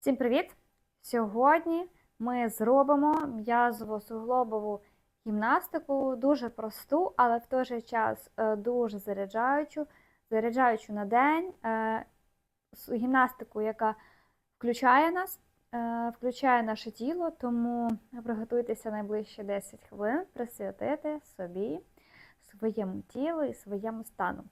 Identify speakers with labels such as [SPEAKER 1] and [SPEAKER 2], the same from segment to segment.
[SPEAKER 1] Всім привіт! Сьогодні ми зробимо м'язово-суглобову гімнастику, дуже просту, але в той же час е, дуже заряджаючу, заряджаючу на день. е, Гімнастику, яка включає нас, е, включає наше тіло, тому приготуйтеся найближчі 10 хвилин присвятити собі, своєму тілу і своєму стану.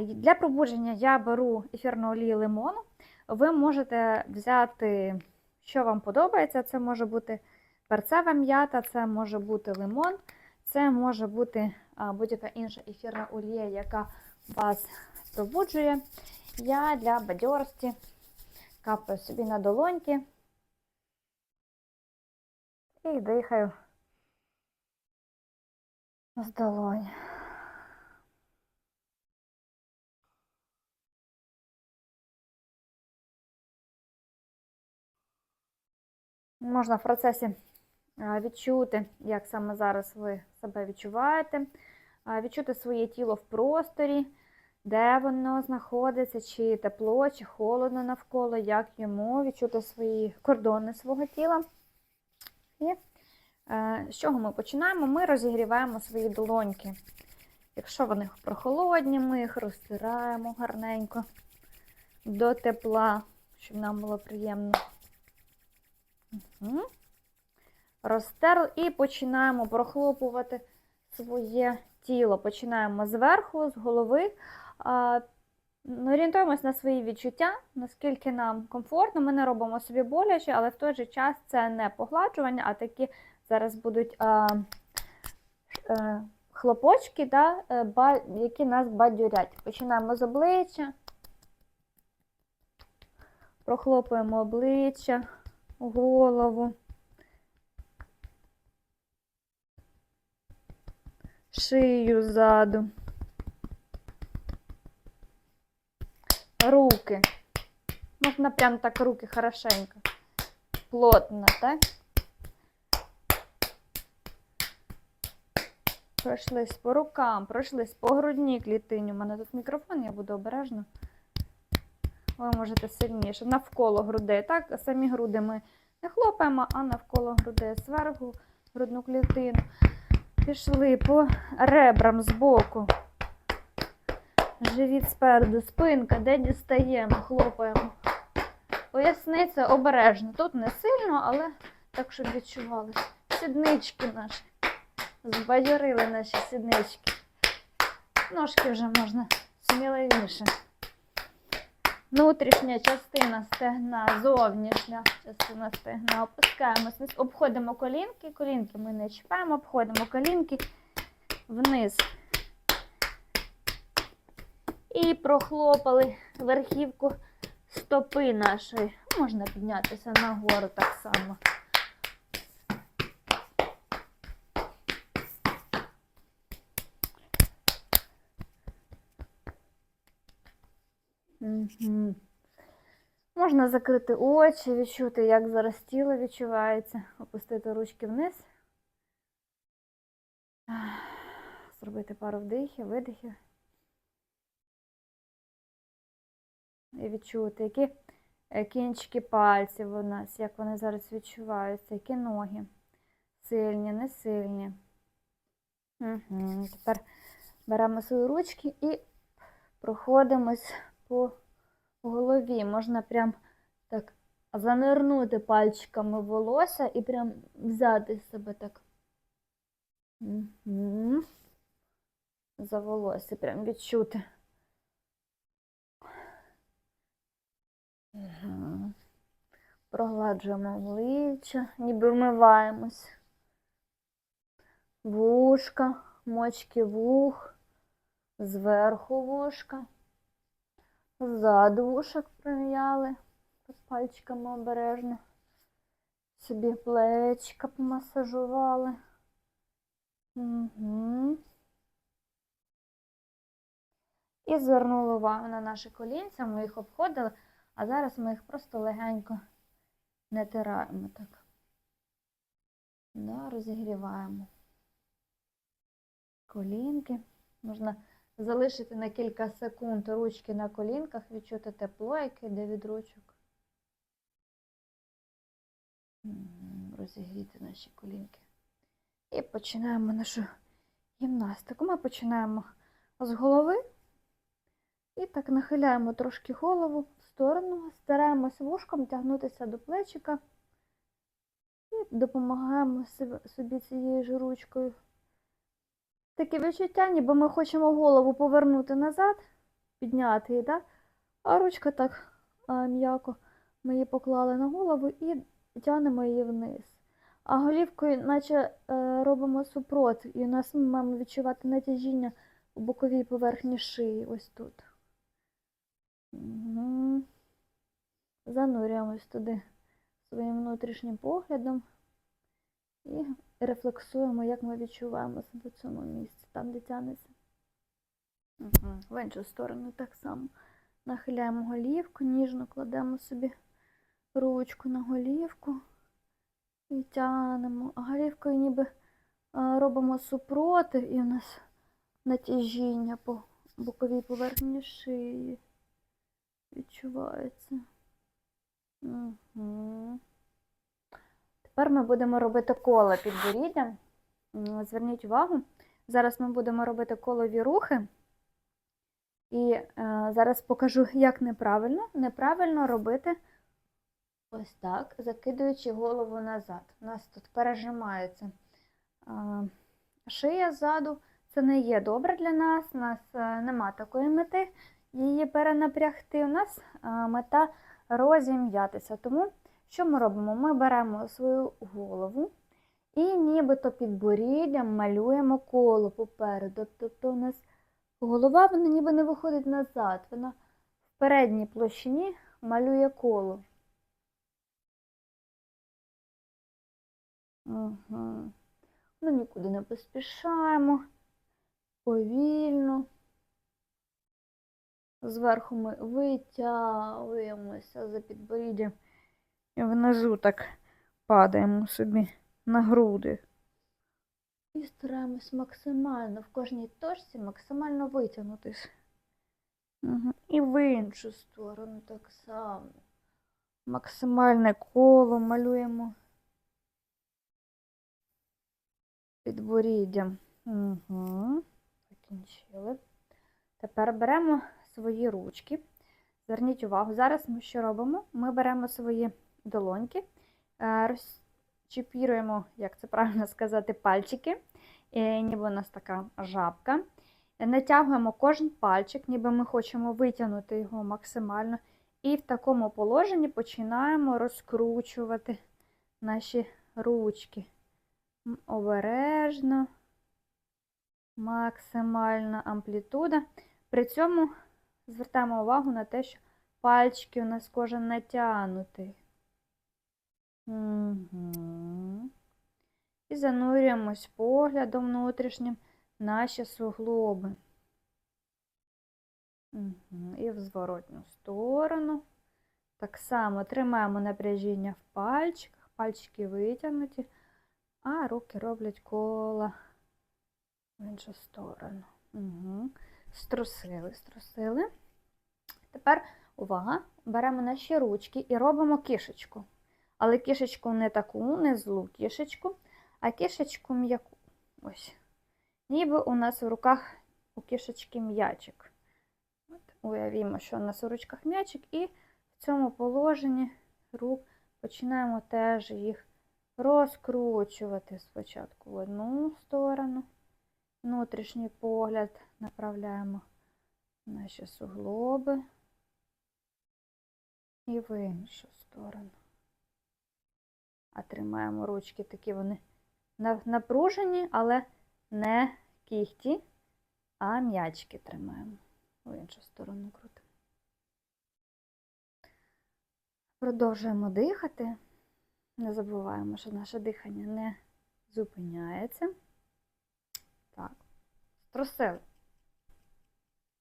[SPEAKER 1] Для пробудження я беру ефірну олію лимону. Ви можете взяти, що вам подобається. Це може бути перцева м'ята, це може бути лимон, це може бути будь-яка інша ефірна олія, яка вас пробуджує. Я для бадьорості капаю собі на долоньки і дихаю з долонь. Можна в процесі відчути, як саме зараз ви себе відчуваєте, відчути своє тіло в просторі, де воно знаходиться, чи тепло, чи холодно навколо, як йому відчути свої кордони свого тіла. І е, з чого ми починаємо? Ми розігріваємо свої долоньки. Якщо вони прохолодні, ми їх розтираємо гарненько до тепла, щоб нам було приємно. Угу. Розтерли і починаємо прохлопувати своє тіло. Починаємо зверху, з голови. Орієнтуємось на свої відчуття, наскільки нам комфортно. Ми не робимо собі боляче, але в той же час це не погладжування, а такі зараз будуть а, а, хлопочки, да, е, ба, які нас бадьорять. Починаємо з обличчя, прохлопуємо обличчя голову, шию ззаду, руки. Можна прям так руки хорошенько, плотно, так? Пройшлись по рукам, пройшлись по грудній клітині. У мене тут мікрофон, я буду обережно. Ви можете сильніше. Навколо грудей. Так, самі груди ми не хлопаємо, а навколо грудей зверху, грудну клітину. Пішли по ребрам збоку. Живіт спереду, спинка, де дістаємо, хлопаємо. Поясниця обережно. Тут не сильно, але так, щоб відчували. Сіднички наші. Збадьорили наші сіднички. Ножки вже можна сміливіше. Внутрішня частина стегна, зовнішня частина стегна. Опускаємось вниз, обходимо колінки. Колінки ми не чіпаємо, обходимо колінки вниз. І прохлопали верхівку стопи нашої. Можна піднятися нагору так само. Можна закрити очі, відчути, як зараз тіло відчувається, опустити ручки вниз, зробити пару вдихів, видихів. І відчути, які е, кінчики пальців у нас, як вони зараз відчуваються, які ноги. Сильні, не сильні. Угу. Тепер беремо свої ручки і проходимось по голові. Можна прям так занирнути пальчиками волосся і прям взяти себе так. За волосся прям відчути. Прогладжуємо обличчя, ніби вмиваємось. Вушка, мочки вух, зверху вушка. Ззаду вушок прим'яли, пальчиками обережно. Собі плечка помасажували. Угу. І звернули увагу на наші колінця, ми їх обходили, а зараз ми їх просто легенько натираємо так. Да, розігріваємо. Колінки. Можна залишити на кілька секунд ручки на колінках, відчути тепло, яке йде від ручок. розігріти наші колінки. І починаємо нашу гімнастику. Ми починаємо з голови. І так нахиляємо трошки голову в сторону, стараємось вушком тягнутися до плечика. І допомагаємо собі цією ж ручкою. Таке відчуття, ніби ми хочемо голову повернути назад, підняти її, так? а ручка так м'яко ми її поклали на голову і тягнемо її вниз. А голівкою, наче е, робимо супротив, і у нас ми маємо відчувати натяжіння у боковій поверхні шиї, ось тут. Угу. Занурюємось туди своїм внутрішнім поглядом і рефлексуємо, як ми відчуваємо себе в цьому місці, там, де тянеться. В іншу сторону так само. Нахиляємо голівку, ніжно кладемо собі ручку на голівку і тягнемо. А голівкою ніби робимо супротив, і у нас натяжіння по боковій поверхні шиї відчувається. Угу. Тепер ми будемо робити коло підборіддя. М, Зверніть увагу, зараз ми будемо робити колові рухи. І е, зараз покажу, як неправильно. Неправильно робити ось так, закидуючи голову назад. У нас тут пережимається е, шия ззаду. Це не є добре для нас. У нас е, нема такої мети її перенапрягти. У нас е, мета розім'ятися. Тому що ми робимо? Ми беремо свою голову і нібито підборіддям малюємо коло попереду. Тобто у нас голова вона ніби не виходить назад, вона в передній площині малює коло. Угу. Ну, нікуди не поспішаємо, повільно. Зверху ми витягуємося за підборіддям і внизу так падаємо собі на груди. І стараємось максимально в кожній точці максимально витягнутись. Угу. І в іншу сторону так само. Максимальне коло малюємо підборіддям. Угу. Закінчили. Тепер беремо свої ручки. Зверніть увагу, зараз ми що робимо? Ми беремо свої долоньки, е, розчіпіруємо, як це правильно сказати, пальчики, е, ніби у нас така жабка. Натягуємо кожен пальчик, ніби ми хочемо витягнути його максимально. І в такому положенні починаємо розкручувати наші ручки. Обережно, максимальна амплітуда. При цьому звертаємо увагу на те, що пальчики у нас кожен натягнутий. І занурюємось поглядом внутрішнім наші суглоби. І в зворотню сторону. Так само тримаємо напряжіння в пальчиках, пальчики витягнуті, а руки роблять коло в іншу сторону. Струсили, струсили. Тепер увага, беремо наші ручки і робимо кішечку. Але кішечку не таку, не злу кішечку, а кішечку м'яку. Ось. Ніби у нас в руках у кішечки м'ячик. Уявімо, що у нас у ручках м'ячик, і в цьому положенні рук починаємо теж їх розкручувати спочатку в одну сторону. Внутрішній погляд направляємо наші суглоби і в іншу сторону. А тримаємо ручки такі вони напружені, але не кіхті, а м'ячки тримаємо. В іншу сторону крутимо. Продовжуємо дихати. Не забуваємо, що наше дихання не зупиняється. Так, струсили.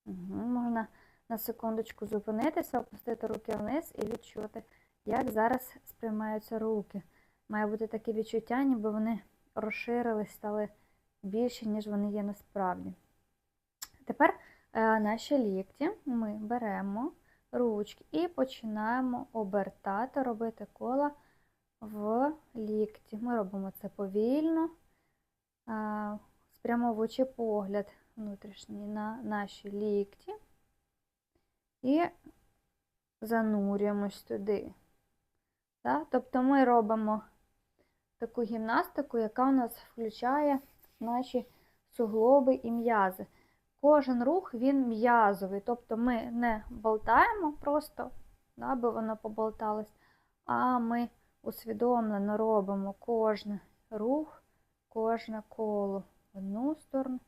[SPEAKER 1] Угу. Можна на секундочку зупинитися, опустити руки вниз і відчути, як зараз сприймаються руки. Має бути таке відчуття, ніби вони розширились, стали більші, ніж вони є насправді. Тепер е, наші лікті ми беремо ручки і починаємо обертати, робити кола в лікті. Ми робимо це повільно, спрямовуючи погляд внутрішній на наші лікті і занурюємось туди. Так? Тобто ми робимо таку гімнастику, яка у нас включає наші суглоби і м'язи. Кожен рух він м'язовий, тобто ми не болтаємо просто, аби воно поболталось, а ми усвідомлено робимо кожен рух, кожне коло в одну сторону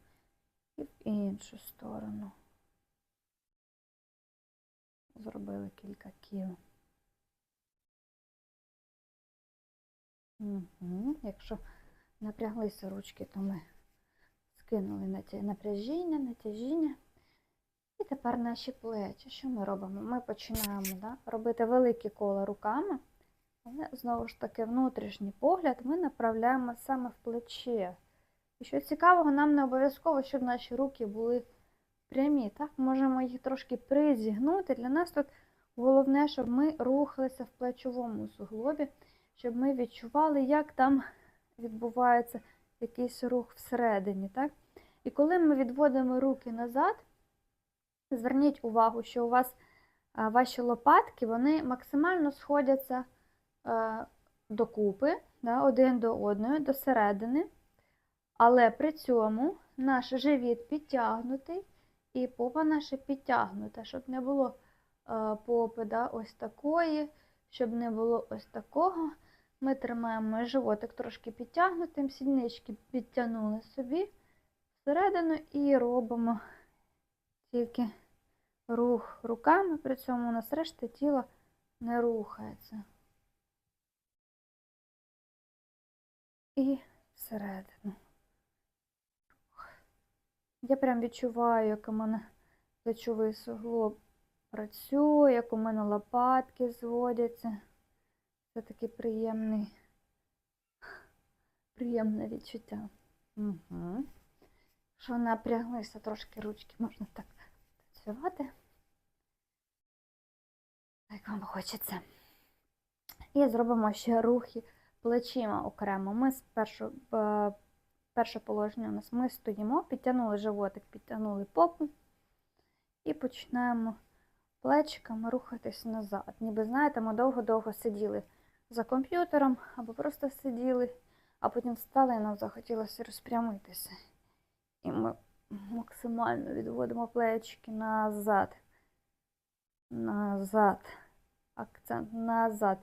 [SPEAKER 1] і в іншу сторону. Зробили кілька кіл. Якщо напряглися ручки, то ми скинули напряжіння, натяжіння. І тепер наші плечі. Що ми робимо? Ми починаємо да, робити великі кола руками, але знову ж таки внутрішній погляд ми направляємо саме в плече. І що цікавого, нам не обов'язково, щоб наші руки були прямі. Так? Можемо їх трошки призігнути. Для нас тут головне, щоб ми рухалися в плечовому суглобі, щоб ми відчували, як там відбувається якийсь рух всередині. Так? І коли ми відводимо руки назад, зверніть увагу, що у вас ваші лопатки вони максимально сходяться докупи, один до одної, до середини. Але при цьому наш живіт підтягнутий і попа наша підтягнута, щоб не було попи да, ось такої, щоб не було ось такого. Ми тримаємо животик трошки підтягнутим, сіднички підтягнули собі всередину і робимо тільки рух руками, при цьому у нас решта тіла не рухається. І всередину. Я прям відчуваю, як у мене плечовий суглоб працює, як у мене лопатки зводяться. Це такий приємний, приємне відчуття. Угу. Що напряглися трошки ручки, можна так працювати. Як вам хочеться. І зробимо ще рухи плечима окремо. Ми спершу е, перше положення у нас ми стоїмо, підтягнули животик, підтягнули попу і починаємо плечиками рухатись назад. Ніби, знаєте, ми довго-довго сиділи за комп'ютером або просто сиділи, а потім встали і нам захотілося розпрямитися. І ми максимально відводимо плечики назад. Назад. Акцент назад.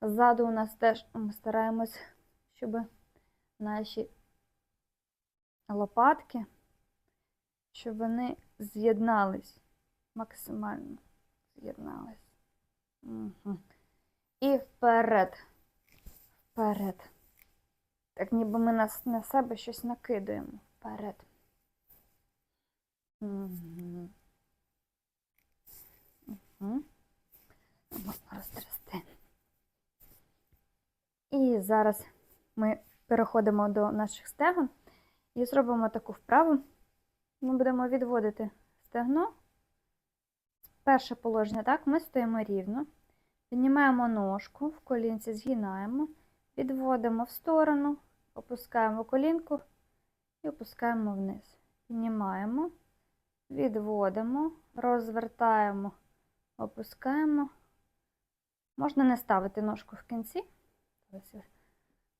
[SPEAKER 1] Ззаду у нас теж ми стараємось, щоб наші лопатки, щоб вони з'єднались, максимально з'єднались. Угу. І вперед. Вперед. Так ніби ми на, на себе щось накидаємо. Вперед. Угу. Угу. Розтрясти. І зараз ми переходимо до наших стегон і зробимо таку вправу. Ми будемо відводити стегно. Перше положення, так, ми стоїмо рівно, піднімаємо ножку, в колінці згинаємо, відводимо в сторону, опускаємо колінку і опускаємо вниз. Піднімаємо, відводимо, розвертаємо, опускаємо. Можна не ставити ножку в кінці.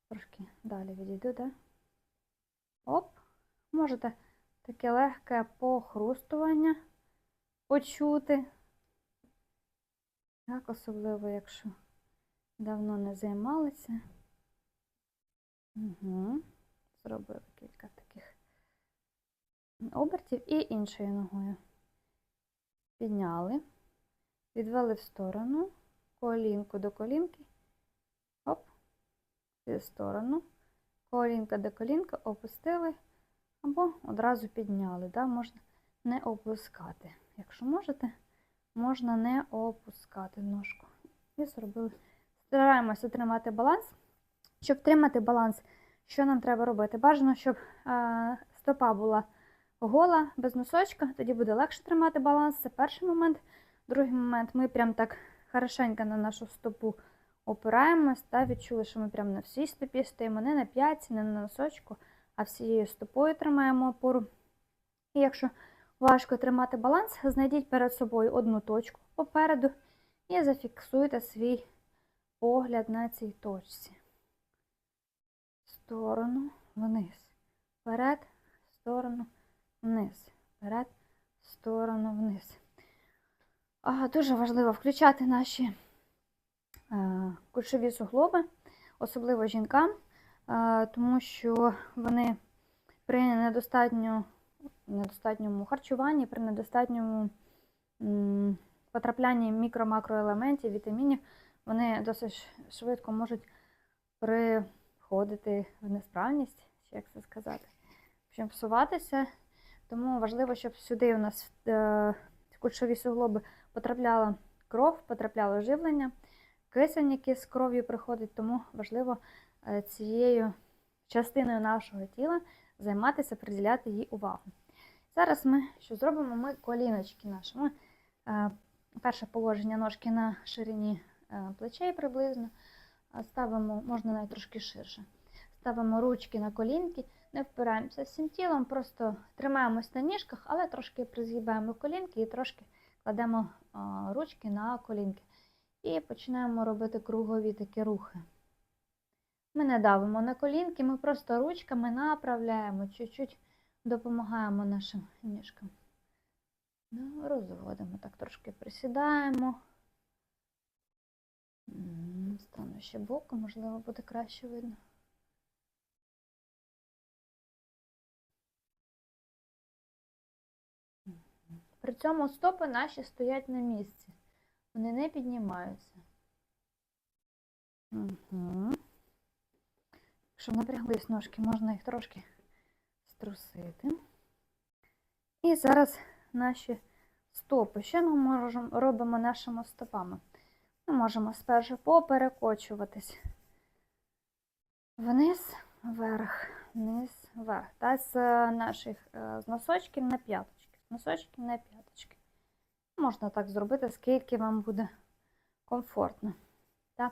[SPEAKER 1] Трошки далі відійду, да? Оп, можете таке легке похрустування почути. Так, особливо, якщо давно не займалися. Угу. Зробили кілька таких обертів і іншою ногою. Підняли, відвели в сторону, колінку до колінки. Оп, в сторону. Колінка до колінка опустили або одразу підняли. Да? Можна не опускати. Якщо можете, можна не опускати ножку. І зробили. Стараємося тримати баланс. Щоб тримати баланс, що нам треба робити? Бажано, щоб е, стопа була гола, без носочка, тоді буде легше тримати баланс. Це перший момент. Другий момент ми прям так хорошенько на нашу стопу опираємось та відчули, що ми прямо на всій стопі стоїмо, не на п'ятці, не на носочку, а всією стопою тримаємо опору. І якщо важко тримати баланс, знайдіть перед собою одну точку попереду і зафіксуйте свій погляд на цій точці. Сторону, вниз, вперед, сторону, вниз, вперед, сторону, вниз. А, Дуже важливо включати наші е, кульшові суглоби, особливо жінкам, е, тому що вони при недостатньо, недостатньому харчуванні, при недостатньому потраплянні мікро-макроелементів, вітамінів, вони досить швидко можуть приходити в несправність, як це сказати, общем, псуватися. Тому важливо, щоб сюди у нас е, в кульшові суглоби потрапляла кров, потрапляло живлення, кисень, який з кров'ю приходить, тому важливо е, цією частиною нашого тіла займатися, приділяти їй увагу. Зараз ми що зробимо? Ми коліночки наші. Ми, е, перше положення ножки на ширині е, плечей приблизно. Ставимо, можна навіть трошки ширше. Ставимо ручки на колінки, не впираємося всім тілом, просто тримаємось на ніжках, але трошки призгибаємо колінки і трошки кладемо а, ручки на колінки. І починаємо робити кругові такі рухи. Ми не давимо на колінки, ми просто ручками направляємо, чуть-чуть допомагаємо нашим ніжкам. Ну, розводимо, так трошки присідаємо. Стану ще боком, можливо, буде краще видно. При цьому стопи наші стоять на місці. Вони не піднімаються. Угу. Якщо напряглись ножки, можна їх трошки струсити. І зараз наші стопи. Що ми можемо, робимо нашими стопами? Ми можемо спершу поперекочуватись вниз, вверх, вниз, вверх. Та з наших е, з носочків на п'яточки. З носочків на п'яточки. Можна так зробити, скільки вам буде комфортно. Та?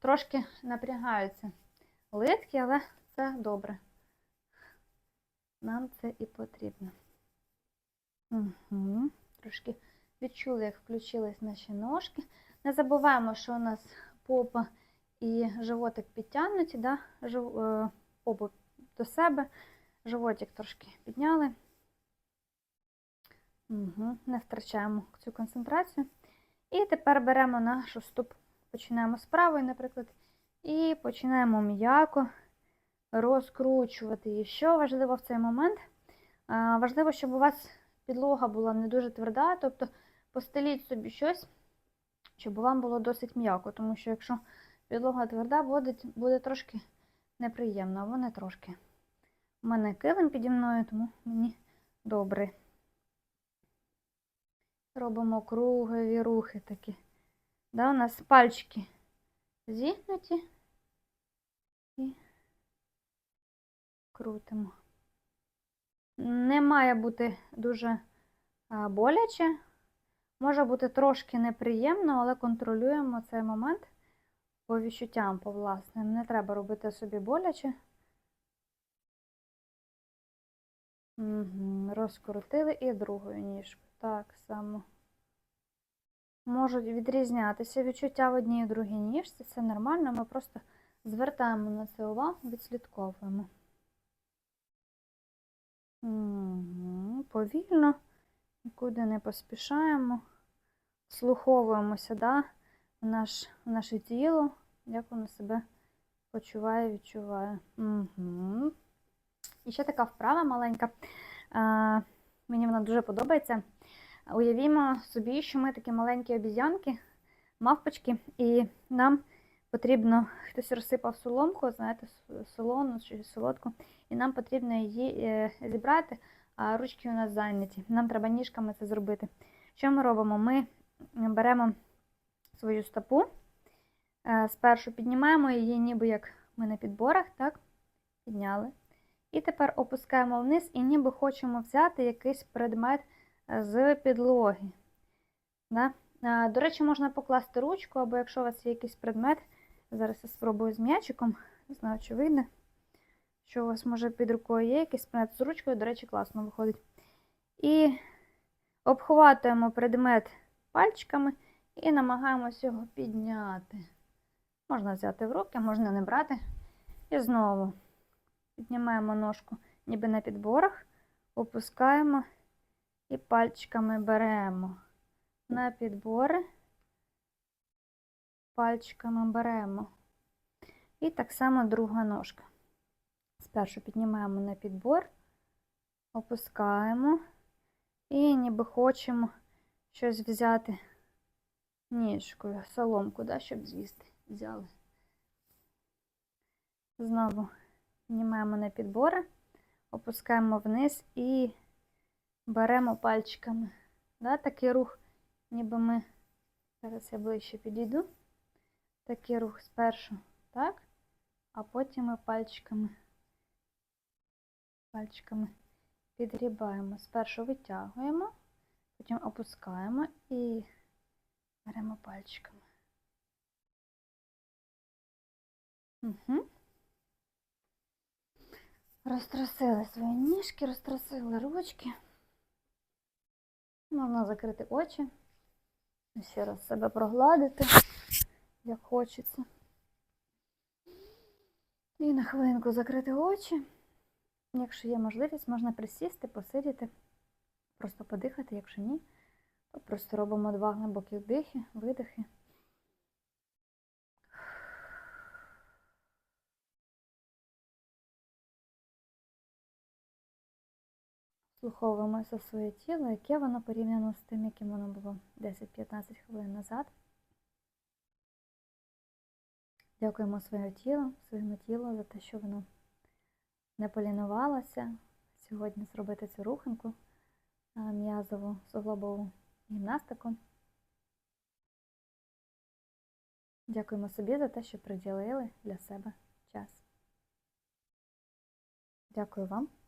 [SPEAKER 1] Трошки напрягаються литки, але це добре. Нам це і потрібно. Угу. Трошки відчули, як включились наші ножки. Не забуваємо, що у нас попа і животик підтягнуті, да? Жив... е, попу до себе, животик трошки підняли. Угу. Не втрачаємо цю концентрацію. І тепер беремо нашу стопу. Починаємо з правої, наприклад, і починаємо м'яко розкручувати її. Що важливо в цей момент? Важливо, щоб у вас підлога була не дуже тверда, тобто постеліть собі щось, щоб вам було досить м'яко, тому що якщо підлога тверда, буде, буде трошки неприємно, або не трошки. У мене килим піді мною, тому мені добре. Робимо кругові рухи такі. Да, у нас пальчики зігнуті і крутимо. Не має бути дуже боляче, може бути трошки неприємно, але контролюємо цей момент по відчуттям, по власним. Не треба робити собі боляче. Угу. Розкрутили і другою ніжкою. Так само. Можуть відрізнятися відчуття в одній і другій ніжці. Це нормально, ми просто звертаємо на це увагу, відслідковуємо. Угу. Повільно, нікуди не поспішаємо, слуховуємося да, в, наш, в наше тіло, як воно себе почуває, відчуває. Угу. І ще така вправа маленька. Мені вона дуже подобається. Уявімо собі, що ми такі маленькі обіз'янки, мавпочки, і нам потрібно, хтось розсипав соломку, знаєте, солону чи солодку, і нам потрібно її е, зібрати, а ручки у нас зайняті. Нам треба ніжками це зробити. Що ми робимо? Ми беремо свою стопу, е, спершу піднімаємо її, ніби як ми на підборах, так? Підняли. І тепер опускаємо вниз і ніби хочемо взяти якийсь предмет з підлоги. Да? До речі, можна покласти ручку, або якщо у вас є якийсь предмет, Зараз я спробую з м'ячиком. Не знаю, чи вийде. Що у вас може під рукою є, якийсь предмет з ручкою, до речі, класно виходить. І обхватуємо предмет пальчиками і намагаємось його підняти. Можна взяти в руки, можна не брати. І знову піднімаємо ножку ніби на підборах, опускаємо і пальчиками беремо. На підбори пальчиками беремо. І так само друга ножка. Спершу піднімаємо на підбор, опускаємо і ніби хочемо щось взяти ніжкою, соломку, да, щоб з'їсти. Взяли. Знову піднімаємо на підбори, опускаємо вниз і беремо пальчиками. Да, такий рух, ніби ми, зараз я ближче підійду. Такий рух спершу, так, а потім ми пальчиками, пальчиками підгрібаємо. Спершу витягуємо, потім опускаємо і беремо пальчиками. Угу. Розтрусили свої ніжки, розтрусили ручки. Можна закрити очі. Ще раз себе прогладити, як хочеться. І на хвилинку закрити очі. Якщо є можливість, можна присісти, посидіти, просто подихати, якщо ні, то просто робимо два глибокі вдихи, видихи. Слуховуємося своє тіло, яке воно порівняно з тим, яким воно було 10-15 хвилин назад. Дякуємо своє тіло, своєму тілу за те, що воно не полінувалося сьогодні зробити цю руханку м'язову суглобову гімнастику. Дякуємо собі за те, що приділили для себе час. Дякую вам.